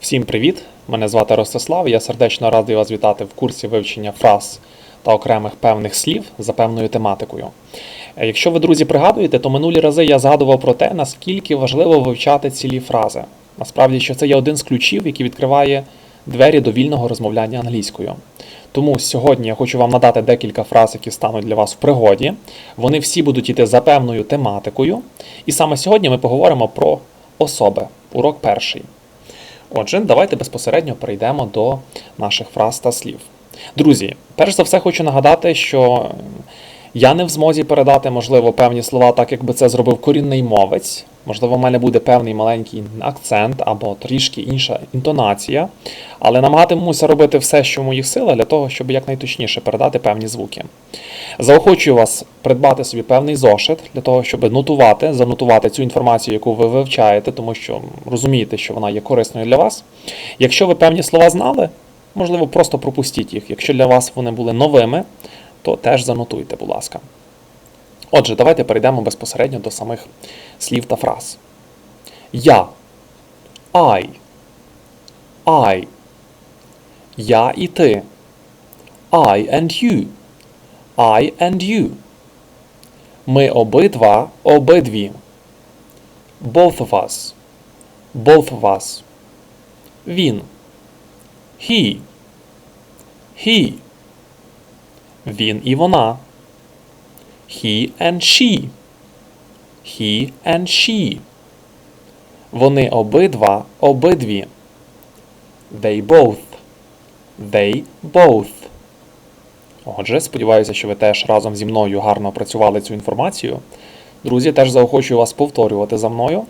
Всім привіт! Мене звати Ростислав. Я сердечно радий вас вітати в курсі вивчення фраз та окремих певних слів за певною тематикою. Е, Якщо ви, друзі, пригадуєте, то минулі рази я згадував про те, наскільки важливо вивчати цілі фрази. Насправді, що це є один з ключів, який відкриває двері до вільного розмовляння англійською. Тому сьогодні я хочу вам надати декілька фраз, які стануть для вас в пригоді. Вони всі будуть йти за певною тематикою. І саме сьогодні ми поговоримо про особи. Урок перший. Отже, давайте безпосередньо перейдемо до наших фраз та слів. Друзі, перш за все хочу нагадати, що я не в змозі передати, можливо, певні слова, так якби це зробив корінний мовець. Можливо, в мене буде певний маленький акцент або трішки інша інтонація, але намагатимуся робити все, що в моїх силах, для того, щоб якнайточніше передати певні звуки. Заохочую вас придбати собі певний зошит для того, щоб нотувати, занотувати цю інформацію, яку ви вивчаєте, тому що розумієте, що вона є корисною для вас. Якщо ви певні слова знали, можливо, просто пропустіть їх. Якщо для вас вони були новими, то теж занотуйте, будь ласка. Отже, давайте перейдемо безпосередньо до самих слів та фраз. Я. I. I. Я і ти. I and you. I and you. Ми обидва, обидві. Both of us. Both of us. Він. He. He. Він і вона. He and she. He and she. Вони обидва, обидві. They both. They both. Отже, сподіваюся, що ви теж разом зі мною гарно опрацювали цю інформацію. Друзі, теж заохочую вас повторювати за мною.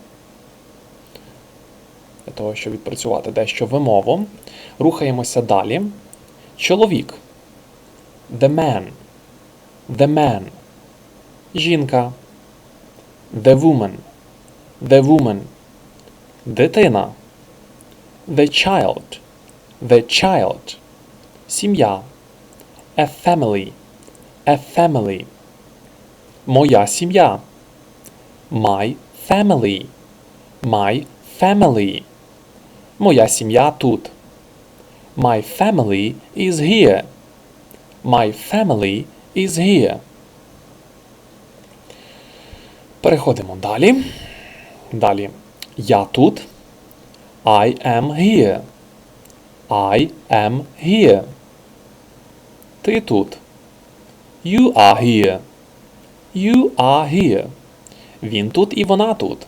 Для того, щоб відпрацювати дещо вимову. Рухаємося далі. Чоловік. The man. The man. Жінка. The woman. The woman. Дитина. The child. The child. Сім'я. A family. A family. Моя сім'я. My family. My family. Моя сім'я тут. My family is here. My family is here. Переходимо далі. Далі. Я тут. I am here. I am here. Ти тут. You are here. You are here. Він тут і вона тут.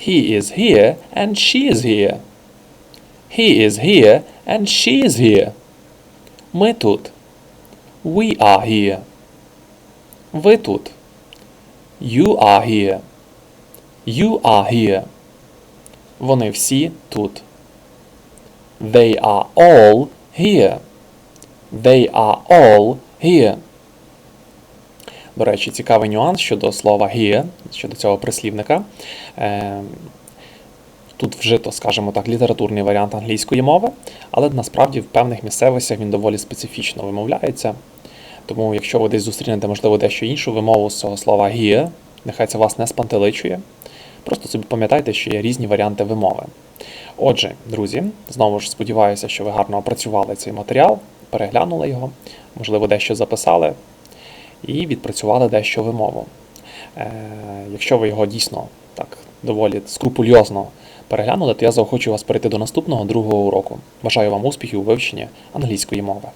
He is here and she is here. He is here and she is here. Ми тут. We are here. Ви тут. You are here. You are here. Вони всі тут. They are all here. They are all here. До речі, цікавий нюанс щодо слова here, щодо цього прислівника. Е, Тут вжито, скажімо так, літературний варіант англійської мови, але насправді в певних місцевостях він доволі специфічно вимовляється. Тому, якщо ви десь зустрінете, можливо, дещо іншу вимову з цього слова here, нехай це вас не спантеличує. Просто собі пам'ятайте, що є різні варіанти вимови. Отже, друзі, знову ж сподіваюся, що ви гарно опрацювали цей матеріал, переглянули його, можливо, дещо записали і відпрацювали дещо вимову. Е, якщо ви його дійсно так доволі скрупульозно переглянули, то я заохочу вас перейти до наступного другого уроку. Бажаю вам успіхів у вивченні англійської мови.